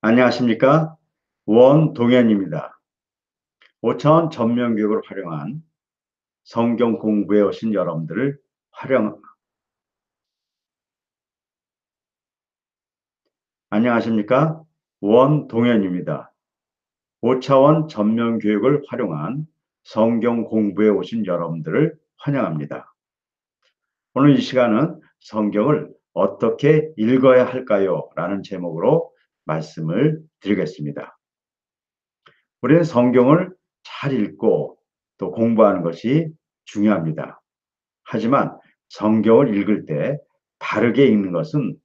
안녕하십니까? 원동현입니다. 5차원 전면교육을 활용한 성경 공부에 오신 여러분들을 활용 안녕하십니까? 원동현입니다. 5차원 전면교육을 활용한 성경 공부에 오신 여러분들을 환영합니다. 오늘 이 시간은 성경을 어떻게 읽어야 할까요? 라는 제목으로 말씀을 드리겠습니다. 우리는 성경을 잘 읽고 또 공부하는 것이 중요합니다. 하지만 성경을 읽을 때 바르게 읽는 것은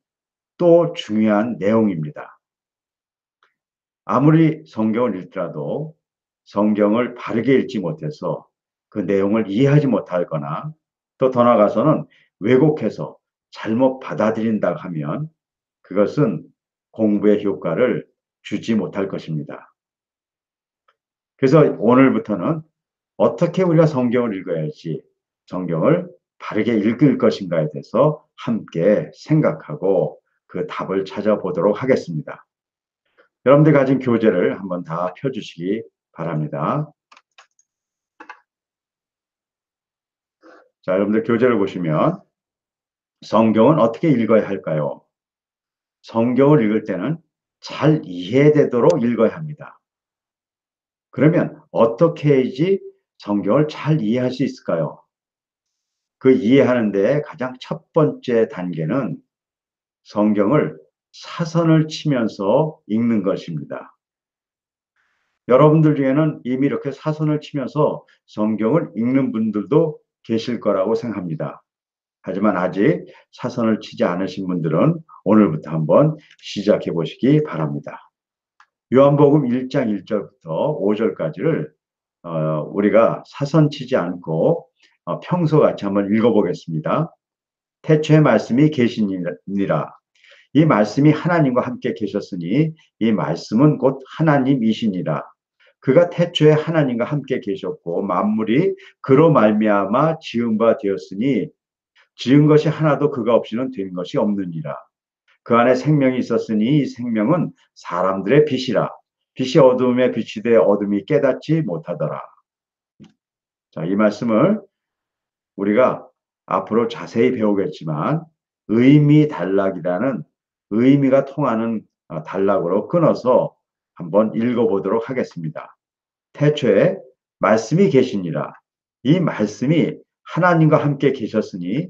또 중요한 내용입니다. 아무리 성경을 읽더라도 성경을 바르게 읽지 못해서 그 내용을 이해하지 못하거나 또 더 나아가서는 왜곡해서 잘못 받아들인다 하면 그것은 공부의 효과를 주지 못할 것입니다. 그래서 오늘부터는 어떻게 우리가 성경을 읽어야지 성경을 바르게 읽을 것인가에 대해서 함께 생각하고 그 답을 찾아보도록 하겠습니다. 여러분들 가진 교재를 한번 다 펴주시기 바랍니다. 자, 여러분들 교재를 보시면 성경은 어떻게 읽어야 할까요? 성경을 읽을 때는 잘 이해되도록 읽어야 합니다. 그러면 어떻게 해야지 성경을 잘 이해할 수 있을까요? 그 이해하는 데 가장 첫 번째 단계는 성경을 사선을 치면서 읽는 것입니다. 여러분들 중에는 이미 이렇게 사선을 치면서 성경을 읽는 분들도 계실 거라고 생각합니다. 하지만 아직 사선을 치지 않으신 분들은 오늘부터 한번 시작해 보시기 바랍니다. 요한복음 1장 1절부터 5절까지를 어, 우리가 사선 치지 않고 어, 평소 같이 한번 읽어보겠습니다. 태초에 말씀이 계시니라. 이 말씀이 하나님과 함께 계셨으니 이 말씀은 곧 하나님이시니라. 그가 태초에 하나님과 함께 계셨고 만물이 그로 말미암아 지은 바 되었으니 지은 것이 하나도 그가 없이는 된 것이 없느니라. 그 안에 생명이 있었으니 이 생명은 사람들의 빛이라. 빛이 어둠에 비치되 어둠이 깨닫지 못하더라. 자, 이 말씀을 우리가 앞으로 자세히 배우겠지만 의미 단락이라는 의미가 통하는 어, 단락으로 끊어서 한번 읽어보도록 하겠습니다. 태초에 말씀이 계시니라. 이 말씀이 하나님과 함께 계셨으니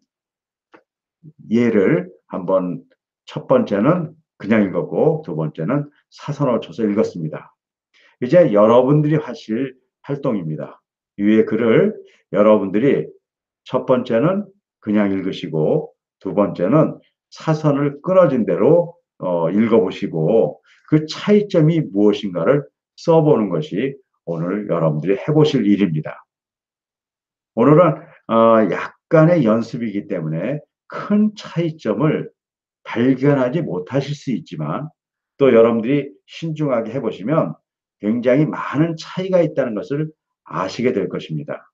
예를 한번 첫 번째는 그냥 읽었고 두 번째는 사선을 쳐서 읽었습니다. 이제 여러분들이 하실 활동입니다. 위에 글을 여러분들이 첫 번째는 그냥 읽으시고 두 번째는 사선을 끊어진 대로 어, 읽어보시고 그 차이점이 무엇인가를 써보는 것이 오늘 여러분들이 해보실 일입니다. 오늘은 어, 약간의 연습이기 때문에 큰 차이점을 발견하지 못하실 수 있지만 또 여러분들이 신중하게 해보시면 굉장히 많은 차이가 있다는 것을 아시게 될 것입니다.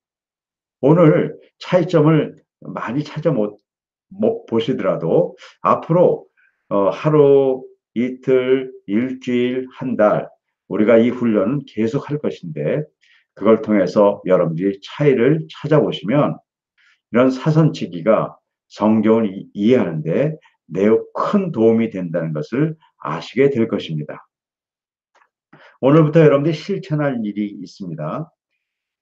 오늘 차이점을 많이 찾아 못, 못 보시더라도 앞으로 어, 하루, 이틀, 일주일, 한 달, 우리가 이 훈련은 계속 할 것인데, 그걸 통해서 여러분들이 차이를 찾아보시면, 이런 사선치기가 성경을 이해하는데 매우 큰 도움이 된다는 것을 아시게 될 것입니다. 오늘부터 여러분들이 실천할 일이 있습니다.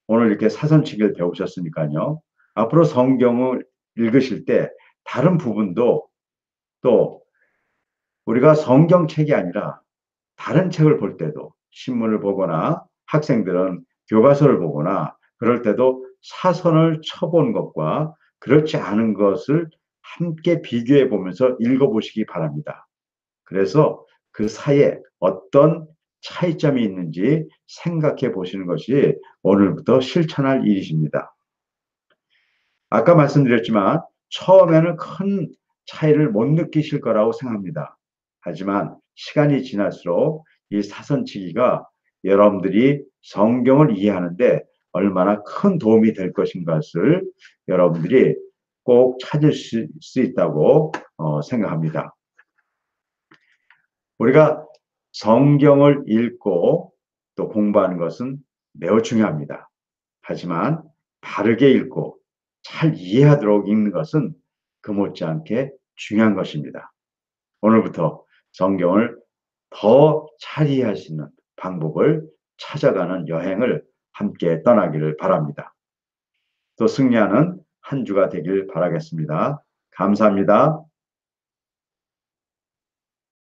오늘 이렇게 사선치기를 배우셨으니까요. 앞으로 성경을 읽으실 때 다른 부분도 또 우리가 성경책이 아니라 다른 책을 볼 때도 신문을 보거나 학생들은 교과서를 보거나 그럴 때도 사선을 쳐본 것과 그렇지 않은 것을 함께 비교해 보면서 읽어보시기 바랍니다. 그래서 그 사이에 어떤 차이점이 있는지 생각해 보시는 것이 오늘부터 실천할 일이십니다. 아까 말씀드렸지만 처음에는 큰 차이를 못 느끼실 거라고 생각합니다. 하지만 시간이 지날수록 이 사선치기가 여러분들이 성경을 이해하는데 얼마나 큰 도움이 될 것인가를 여러분들이 꼭 찾을 수, 수 있다고 어, 생각합니다. 우리가 성경을 읽고 또 공부하는 것은 매우 중요합니다. 하지만 바르게 읽고 잘 이해하도록 읽는 것은 그 못지않게 중요한 것입니다. 오늘부터 성경을 더 잘 이해할 수 있는 방법을 찾아가는 여행을 함께 떠나기를 바랍니다. 또 승리하는 한 주가 되길 바라겠습니다. 감사합니다.